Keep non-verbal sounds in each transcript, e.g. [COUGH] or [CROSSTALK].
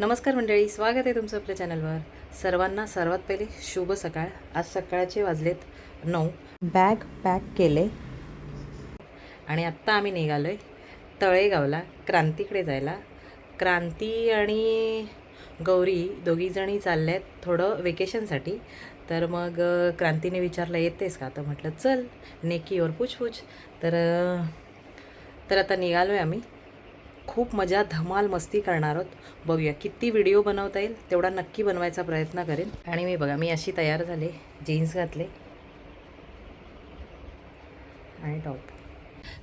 नमस्कार मंडळी स्वागत आहे तुमचं आपल्या चॅनलवर. सर्वांना सर्वात पहिले शुभ सकाळ. आज सकाळचे वाजलेत नऊ. बॅग पॅक केले. आणि आत्ता आम्ही निघालो आहे तळेगावला क्रांतीकडे जायला. क्रांती आणि गौरी दोघीजणी चालल्या आहेत थोडं वेकेशनसाठी तर मग क्रांतीने विचारलं येतेस का? तर म्हटलं चल नेकी और पूछपूछ. तर तर आता निघालो आहे आम्ही. खूप मजा धमाल मस्ती करणार आहोत. बघूया किती व्हिडिओ बनवता येईल तेवढा नक्की बनवायचा प्रयत्न करेन. आणि मी बघा मी अशी तयार झाले जीन्स घातले. आणि टॉप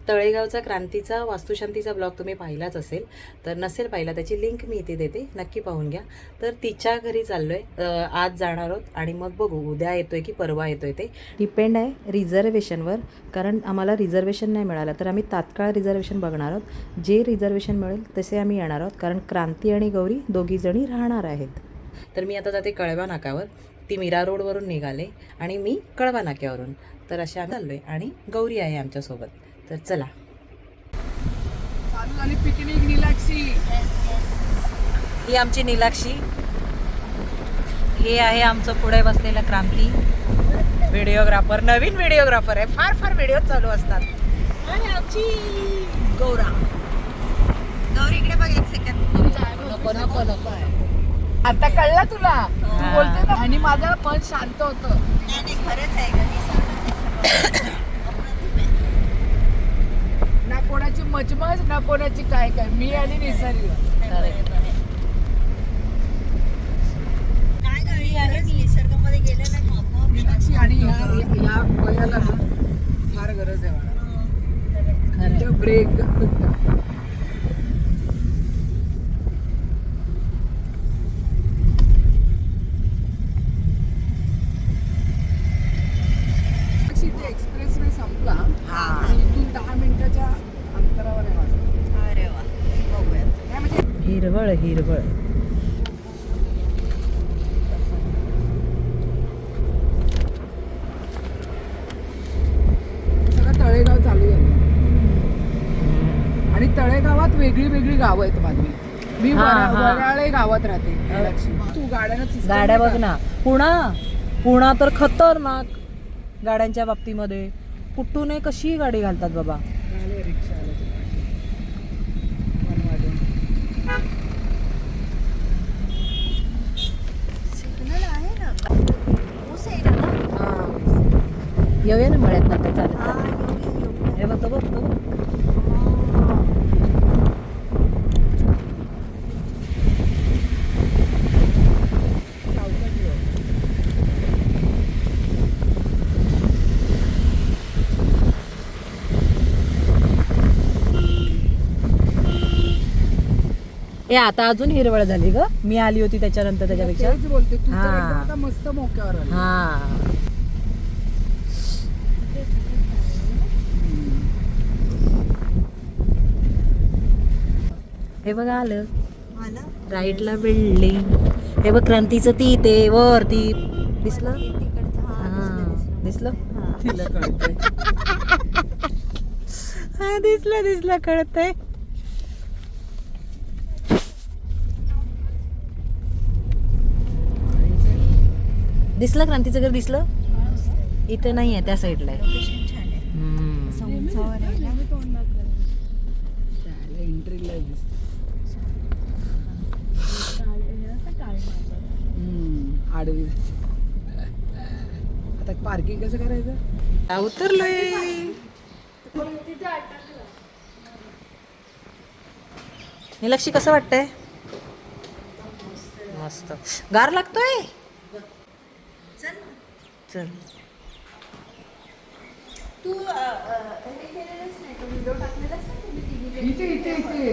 तळेगावचा क्रांतीचा वास्तुशांतीचा ब्लॉग तुम्ही पाहिलाच असेल तर नसेल पाहिला त्याची लिंक मी इथे देते नक्की पाहून घ्या. तर तिच्या घरी चाललो आहे आज जाणार आहोत आणि मग बघू उद्या येतोय की परवा येतोय ते. डिपेंड आहे रिझर्वेशनवर कारण आम्हाला रिझर्वेशन नाही मिळालं तर आम्ही तात्काळ रिझर्वेशन बघणार आहोत. जे रिझर्वेशन मिळेल तसे आम्ही येणार आहोत कारण क्रांती आणि गौरी दोघीजणी राहणार आहेत. तर मी आता जाते कळवा नाकावर. ती मीरा रोडवरून निघाले आणि मी कळवा नाक्यावरून. तर अशा चाललो आहे आणि गौरी आहे आमच्यासोबत. तर चला. चालू झाली पिकनिक निलाक्षी ही आमची नीलाक्षी. हे आहे आमचं पुढे बसलेलं क्रांती. व्हिडिओग्राफर नवीन व्हिडिओग्राफर आहे. फार फार व्हिडिओ चालू असतात. आणि आमची गौरा. गौरी इकडे बघ एक सेकंड नको नको नको आता कळला तुला? तू बोलते ना. आणि माझं मन शांत होत. ना कोणाची मचमच ना कोणाची काय काय. मी आणि निसर्ग. मीनाक्षी आणि ह्या या वयाला ना फार गरज आहे मला. ब्रेक एक्सप्रेस वे संपला आणि इथून दहा मिनिटाच्या अंतरावर आहे माझं काय म्हणजे हिरवळ हिरवळ सगळं तळेगाव चालू झालं आणि तळेगावात वेगळी वेगळी गावं आहेत माझी मी हा, वरा- हा. वराळे गावात राहते. तू गाड्यानं system गाड्या बघ? ना पुणा पुणा तर खतरनाक गाड्यांच्या बाबतीमध्ये कुठूनही कशी गाडी घालतात बाबा आले रिक्षा आले ते. वनवाडे. येऊया ना मळ्यात नंतर चालत हे बघ तो बघ तो बघ. सावकाश ये. ए आता अजून हिरवळ झाली ग. मी आली होती त्याच्यानंतर त्याच्यापेक्षा. बोलते तू तर हा. एकदम आता मस्त मोक्यावर आली. हा. हे बघ आलं. राईटला बिल्डिंग. हे बघ क्रांतीचं ती ते वर ती दिसलं हा दिसलं? तिला कळतंय. [LAUGHS] हा दिसलं दिसलं कळतंय. दिसलं क्रांतीचं घर दिसलं? इथे नाही आहे. त्या साईडला आडवी. आता पार्किंग कसं करायचं? उतरलोय. निलक्षी कसं वाटतंय? मस्त. गार लागतोय? चल. इथे इथे इथे.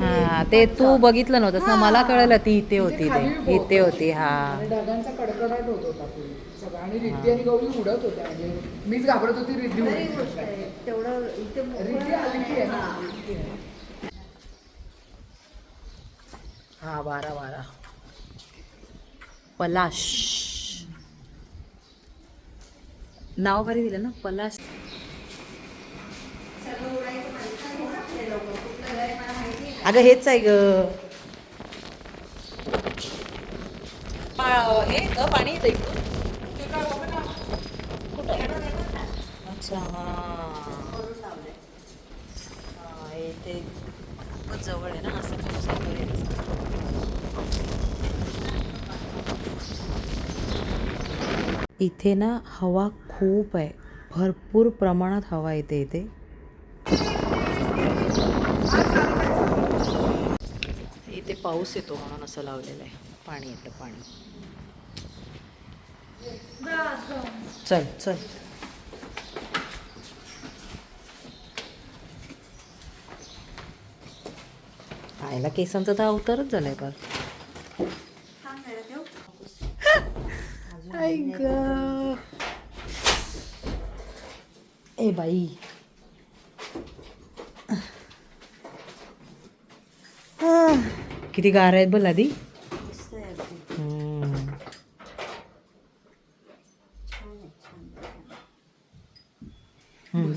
हा ते तू बघितलं नव्हतंस ना? मला कळलं ती इथे होती ते इथे होती. हा. आणि ढगांचा कडकडाट होत होता पूर्वी सगळं. आणि रिद्धी आणि गौरी उडत होत्या. म्हणजे मीच घाबरत होती रिद्धी उडत रिद्धी आली की आहे. ना आली आहे. हा. बारा बारा पलाश. नाव भारी दिलं ना पलाश. अगं हेच आहे ग. पा- हे ग पाणी येतं अच्छा हां. येते खूप जवळ आहे ना असं इथे ना हवा खूप आहे. भरपूर प्रमाणात हवा येते इथे. इथे पाऊस येतो म्हणून असं लावलेलं आहे. पाणी येतं पाणी. चल चल. आयला केसांचा तर अवतारच झालाय पर ए बाई किती गार आहेत बोल आधी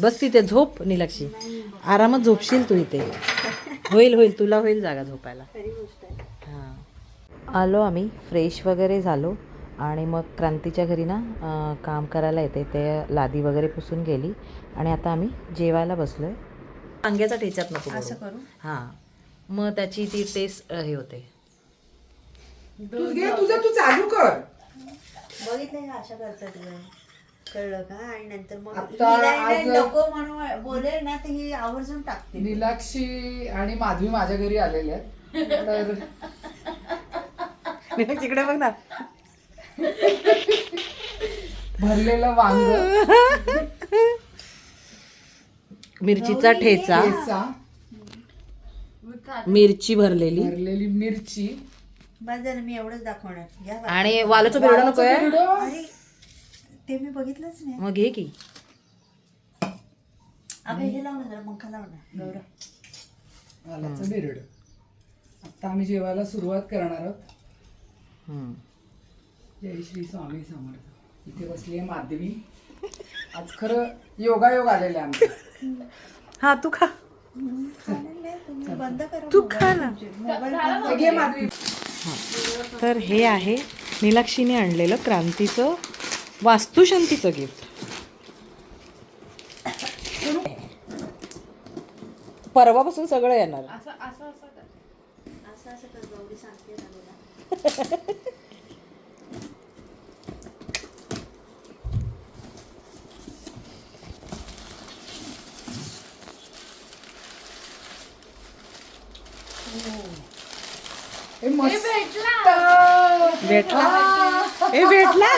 बस तिथे झोप निलक्षी. आरामात झोपशील तू इथे. होईल होईल तुला होईल जागा झोपायला. हां. आलो आम्ही फ्रेश वगैरे झालो. आणि मग क्रांतीच्या घरी ना काम करायला येते. ते लादी वगैरे पुसून गेली. आणि आता आम्ही जेवायला बसलोय. वांग्याचा ठेच्यात नको असं करू? हां. मग त्याची ती टेस्ट हे होते. तू घे तुझं तू चालू कर. बघितलं हे अशा करतात गं. कळलं का? आणि नंतर मग आता हिला आहे आज- ना नको म्हणून बोलेल ना तर ही आवर्जून टाकते. नीलाक्षी आणि माधवी माझ्या घरी आलेल्या आहेत. तर तिकडे बघ ना. भरलेलं वांग. मिरचीचा ठेचा. ठेचा. मिरची भरलेली. भरलेली मिरची. बस झालं मी एवढंच दाखवणार. बा. आणि वालाचं बिरडा नकोय? अरे ते मी बघितलंच नाही. मग घे की. अगं हे लावणार जरा पंखा लावणार गौरव वालाचं बिरड आता आम्ही जेवायला सुरुवात करणार आहोत. हम्म. जय श्री स्वामी समर्थ. इथे बसली आहे माधवी. आज खरं योगायोग आलेले आमचे. हा तू खा. तू खा ना. घे माधवी. तर हे आहे नीलाक्षीने आणलेलं क्रांतीचं वास्तुशांतीचं गिफ्ट परवापासून सगळं येणार. असं असं कर. गौरी सांगते ना तुला. हे [LAUGHS] मस्त भेटला? हे भेटला?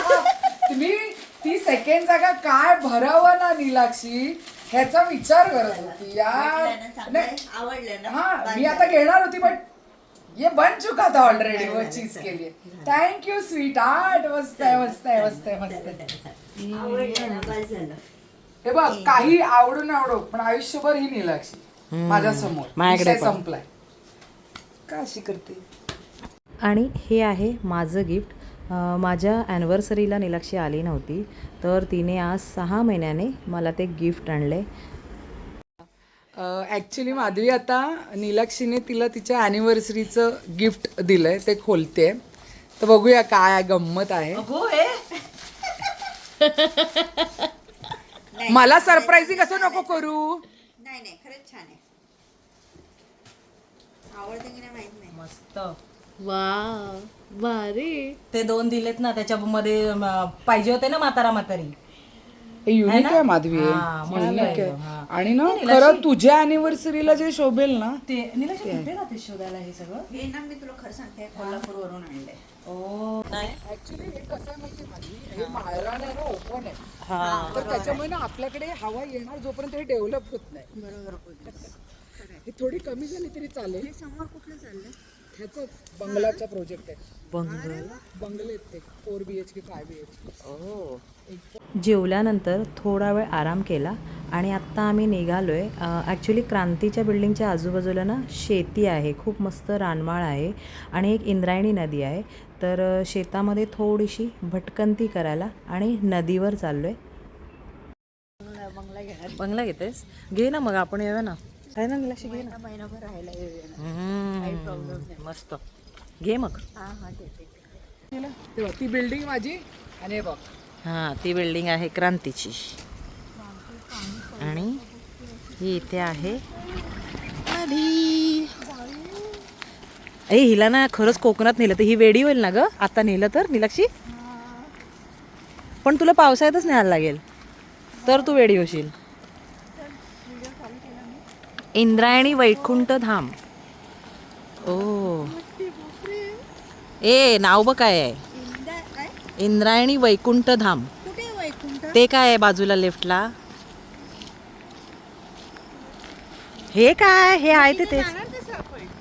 तुम्ही ती सेकंड जागा काय भरावं ना नीलाक्षी? ह्याचा विचार करत होती यार? नाही, आवडलं ना? हा मी आता घेणार होती बट ये बन चुका था ऑलरेडी वो चीज के लिए. थँक्यू स्वीट आर्ट मस्त आहे मस्त आहे मस्त आहे मस्त आहे. आवडलं ना बस झालं. हे बघ काही आवडू न आवडो पण आयुष्यभर ही नीलाक्षी माझ्यासमोर माझ्याकडे पण. संपलाय. का अशी करते? आणि हे आहे माझं गिफ्ट. माझ्या ॲनिव्हर्सरीला नीलाक्षी आली नव्हती तर तिने आज सहा महिन्याने मला ते गिफ्ट आणले. ॲक्च्युली माधवी आता नीलाक्षीने तिला तिच्या ॲनिव्हर्सरीचं गिफ्ट दिलंय ते खोलते तर बघूया काय गंमत आहे. [LAUGHS] मला सरप्राईजिंग असं नको करू. नाही नाही खरंच छान आहे. आवडतं की नाही माहीत नाही. मस्त. वा भारी ते दोन दिलेत ना त्याच्यामध्ये अं, पाहिजे होते ना म्हातारा म्हातारी. हे युनिक आहे माधवी. हा, मस्त युनिक आहे. आणि ना खरं तुझ्या अॅनिव्हर्सरीला जे शोभेल ना ते कुठे शोधायला हे सगळं? हे ना मी तुला खरं सांगते कोल्हापूरवरून आणलंय. ओ. नाही. ऍक्च्युली हे कसं आहे माहिती माधवी? हे माळरान आहे ना ओपन आहे. तर त्याच्यामुळे ना आपल्याकडे हवा येणार जोपर्यंत हे डेव्हलप होत नाही. बरोबर ही थोडी कमी झाली तरी चालेल. समोर कुठलं चाललंय? बंगलाचा प्रोजेक्ट आहे. बंगल? बंगले आहेत ते. Four B H K five B H K जेवल्यानंतर थोडा वेळ आराम केला आणि आत्ता आम्ही निघालो आहे ॲक्च्युली क्रांतीच्या बिल्डिंगच्या आजूबाजूला ना शेती आहे. खूप मस्त रानमाळ आहे आणि एक इंद्रायणी नदी आहे. तर शेतामध्ये थोडीशी भटकंती करायला आणि नदीवर चाललो आहे बंगला घेतेस? घे ना मग आपण येऊया ना. काय ना निलाक्षी घे ना. महिना महिनाभर राहायला हम्म, मस्त. घे मग. हा हा तेव्हा ती बिल्डिंग माझी आणि हे बघ. हा ती बिल्डिंग आहे क्रांतीची. आणि ही इथे आहे नदी ए हिला ना खरंच कोकणात नेलं तर ही वेडी होईल ना ग? आता नेलं तर निलाक्षी? पण तुला पावसाळ्यातच न्यायला लागेल. तर तू वेडी होशील. इंद्रायणी वैकुंठ धाम. ओ. ए नाव बघ काय आहे. इंद्रायणी वैकुंठ धाम. ते काय आहे बाजूला लेफ्टला? हे काय? हे आहे ते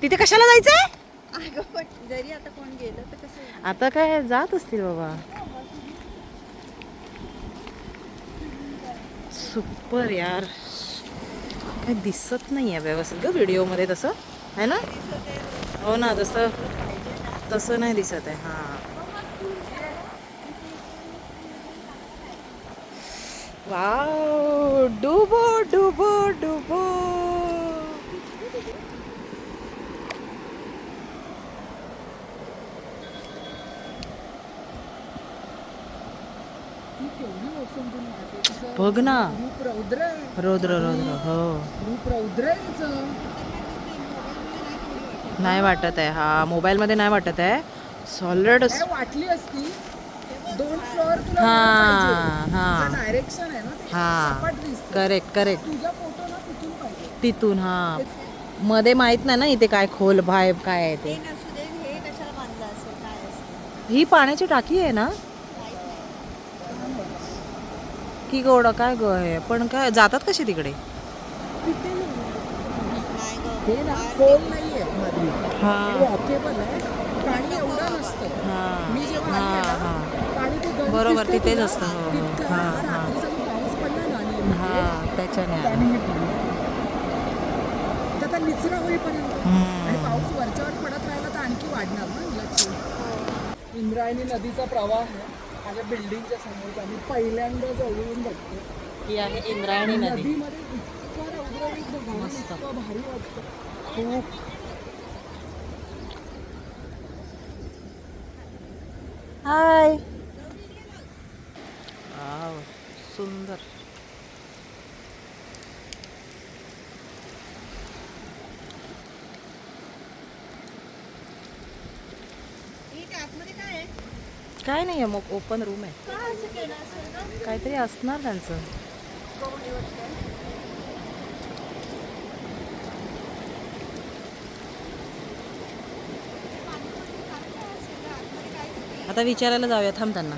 तिथे कशाला जायचंय? आता आता काय जात असतील बाबा. सुपर यार. काय दिसत नाही आहे व्यवस्थित ग व्हिडिओमध्ये तसं? आहे ना? हो ना तसं तसं नाही दिसत आहे हां. वाव डुबो डुबो डुबो ती केवढी ओसंडून वाहते. तिचं बघ ना. रौद्र आहे. रौद्र रौद्र हो. रूप रौद्र. नाही वाटत आहे. हा मोबाईलमध्ये नाही वाटत आहे. सॉलिड वाटली असती? दोन फ्लोअर तुला हा हा. डायरेक्शन आहे ना ते हा. करेक्ट करेक्ट तुझा फोटो ना तिथून पाहिजे. तिथून हा. मध्ये माहीत नाही ना इथे काय खोल भाय काय आहे ते. हे ही पाण्याची टाकी आहे ना? की गोडा काय ग आहे पण काय जातात कसे तिकडे? नाही गं. हे ना खोल नाहीये मधली. हा. वॉकेबल आहे. पाणी एवढं नसतं. हा. मी जेव्हा हा आली आहे हा. ना, पाणी ते गंज बरोबर, तिथेच असतं. हो, हो. हा, हा. हा हे निचरा होईपर्यंत. पाऊस वरच्यावर पडत राहिला तर आणखी वाढणार ना इलेक्शन इंद्रायणी नदीचा प्रवाह माझ्या बिल्डिंगच्या समोर मी पहिल्यांदा जवळून बघते. ही आहे इंद्रायणी नदी. नदीमध्ये इतकं रौद्ररूप बघायला मस्त. इतकं भारी वाटतं. खूप. हाय. वाव सुंदर. आतमध्ये काय आहे? काय नाही आहे. मग ओपन रूम आहे काहीतरी असणार त्यांचं. आता विचारायला जाऊया. थांब त्यांना.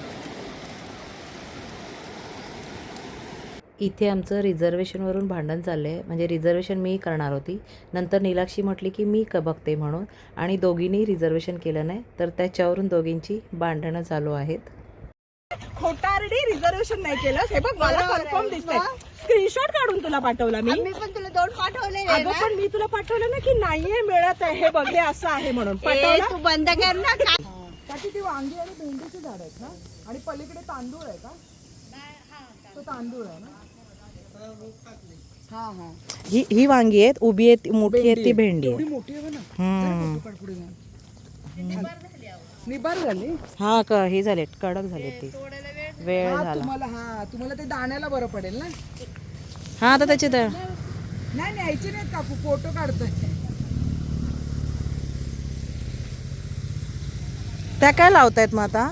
इथे आमचं रिझर्वेशनवरून भांडण चाललं आहे म्हणजे रिझर्वेशन मी करणार होती. नंतर नीलाक्षी म्हटली की मी क बघते म्हणून. आणि दोघींनी रिझर्वेशन केलं नाही. तर त्याच्यावरून दोघींची भांडणं चालू आहेत. खोटारडी रिझर्वेशन नाही केलं. हे बघ मला कन्फर्म दिसतंय. स्क्रीनशॉट काढून तुला पाठवला मी. मी पण तुला दोन पाठवले अगं पण मी तुला पाठवलं ना की नाहीये मिळत आहे. हे बघ हे असं आहे म्हणून. पाठवलं? तू बंद कर ना. त्याची ती वांगी आणि भेंडीची झाड आहेत ना? आणि पलीकडे तांदूळ आहे का? तो तांदूळ आहे ना? हा हा. ही ही वांगी आहेत उभी आहेत मोठी आहेत ती भेंडी आहे एवढी मोठी आहे ना हम्म. जरा फोटो काढ पुढे जा. निबार झाली हा क हे झाले कडक झाले ती. वेळ हा झाला. तुम्हाला हा तुम्हाला ते दाण्याला बरं पडेल ना? हा आता त्याचे तर. नाही न्यायची नाहीत कापू फोटो काढतोय. त्या काय लावतायत मग आता?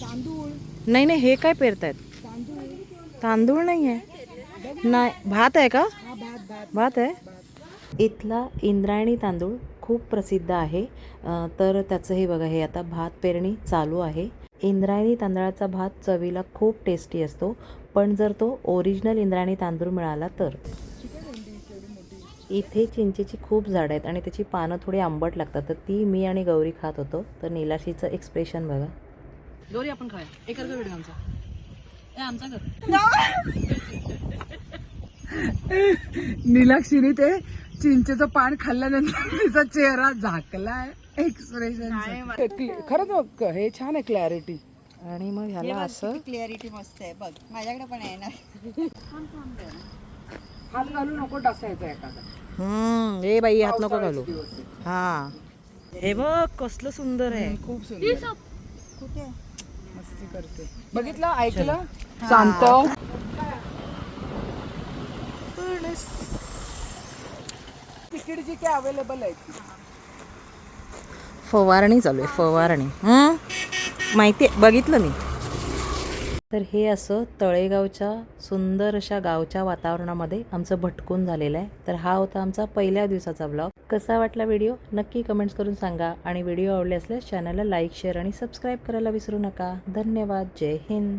तांदूळ. नाही नाही हे काय पेरतायत? तांदूळ नाही आहे? नाही. भात आहे का? हा भात भात भात आहे? इथला इंद्रायणी तांदूळ खूप प्रसिद्ध आहे. तर त्याचं हे बघा हे आता भात पेरणी चालू आहे. इंद्रायणी तांदळाचा भात चवीला खूप टेस्टी असतो. पण जर तो ओरिजिनल इंद्रायणी तांदूळ मिळाला तर? इथे चिंचेची खूप झाडं आहेत आणि त्याची पानं थोडी आंबट लागतात. तर ती मी आणि गौरी खात होतो. तर निलाशीचं एक्सप्रेशन बघा. गौरी आपण खाऊया. एक आमचा आमचा [LAUGHS] नीलाक्षीने ते चिंचेचं पान खाल्ल्यानंतर [LAUGHS] तिचा चेहरा झाकलाय. एक्सप्रेशन खरंच बघ, हे छान आहे क्लॅरिटी आणि मग ह्याला असं क्लिअरिटी मस्त आहे. बघ माझ्याकडे पण आहे ना. हात घालू नको डसायचा एखादा. हम्म ए बाई हात नको घालू. हा. हे बघ कसलं सुंदर आहे. खूप सुंदर करते बघितलं? ऐकलं? शांत. तिकीट जी काय अवेलेबल आहे ती फवारणी चालू आहे फवारणी. हं? माहिती आहे? बघितलं मी. तर हे असं तळेगावच्या सुंदर अशा गावच्या वातावरणामध्ये आमचं भटकून झालेलं आहे. तर हा होता आमचा पहिल्या दिवसाचा ब्लॉग कसा वाटला व्हिडिओ नक्की कमेंट्स करून सांगा. आणि व्हिडिओ आवडले असल्यास चॅनलला लाईक शेअर आणि सबस्क्राईब करायला विसरू नका. धन्यवाद. जय हिंद.